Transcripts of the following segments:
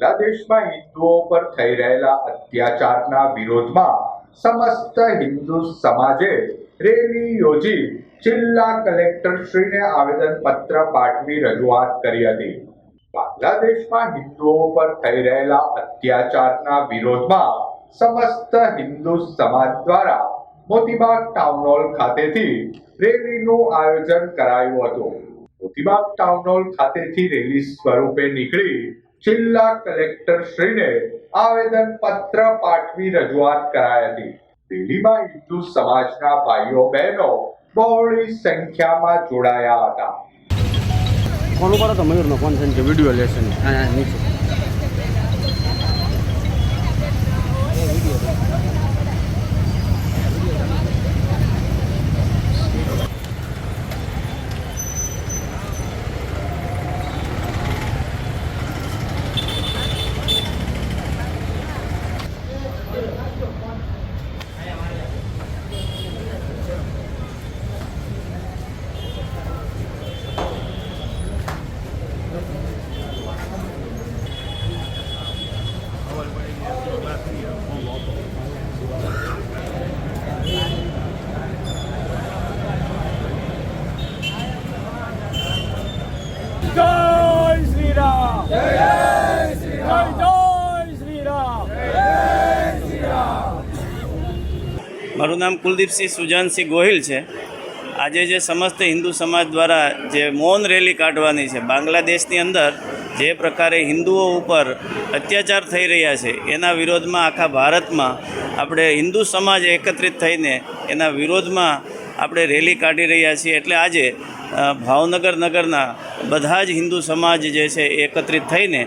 બાંગ્લાદેશમાં હિન્દુઓ પર થઈ રહેલા અત્યાચારના વિરોધમાં સમસ્ત હિન્દુ સમાજે રેલી યોજી જિલ્લા કલેક્ટરશ્રીને આવેદનપત્ર પાઠવી રજૂઆત કરી હતી. બાંગ્લાદેશમાં હિન્દુઓ પર થઈ રહેલા અત્યાચારના વિરોધમાં સમસ્ત હિન્દુ સમાજ દ્વારા મોતીબાગ ટાઉન ખાતેથી રેલીનું આયોજન કરાયું હતું. મોતીબાગ ટાઉન ખાતેથી રેલી સ્વરૂપે નીકળી જિલ્લા કલેક્ટર શ્રીને આવેદન પત્ર પાઠવી રજૂઆત કરાઈ હતી દિલ્હીમાં હિન્દુ સમાજના ભાઈઓ બહેનો બહોળી સંખ્યામાં જોડાયા હતા. ફોન કરો હતો મયુરનો ફોન છે નીચે. મારું નામ કુલદીપસિંહ સુજાનસિંહ ગોહિલ છે. આજે જે સમસ્ત હિન્દુ સમાજ દ્વારા જે મૌન રેલી કાઢવાની છે, બાંગ્લાદેશની અંદર જે પ્રકારે હિન્દુઓ ઉપર અત્યાચાર થઈ રહ્યા છે, એના વિરોધમાં આખા ભારતમાં આપણે હિન્દુ સમાજ એકત્રિત થઈને એના વિરોધમાં આપણે રેલી કાઢી રહ્યા છીએ. એટલે આજે ભાવનગર નગરના બધા જ હિન્દુ સમાજ જે છે, એકત્રિત થઈને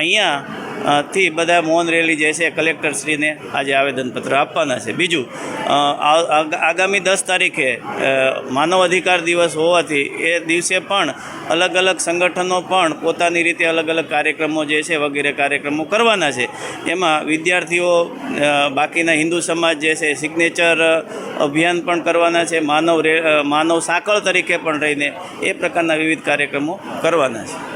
અહીંયા થી બધા મૌન રેલી જે છે, કલેક્ટરશ્રીને આજે આવેદનપત્ર આપવાના છે. બીજું આગામી દસ તારીખે માનવ અધિકાર દિવસ હોવાથી એ દિવસે પણ અલગ અલગ સંગઠનો પણ પોતાની રીતે અલગ અલગ કાર્યક્રમો જે છે, વગેરે કાર્યક્રમો કરવાના છે. એમાં વિદ્યાર્થીઓ બાકીના હિન્દુ સમાજ જે છે, સિગ્નેચર અભિયાન પણ કરવાના છે, માનવ રે માનવ સાંકળ તરીકે પણ રહીને એ પ્રકારના વિવિધ કાર્યક્રમો કરવાના છે.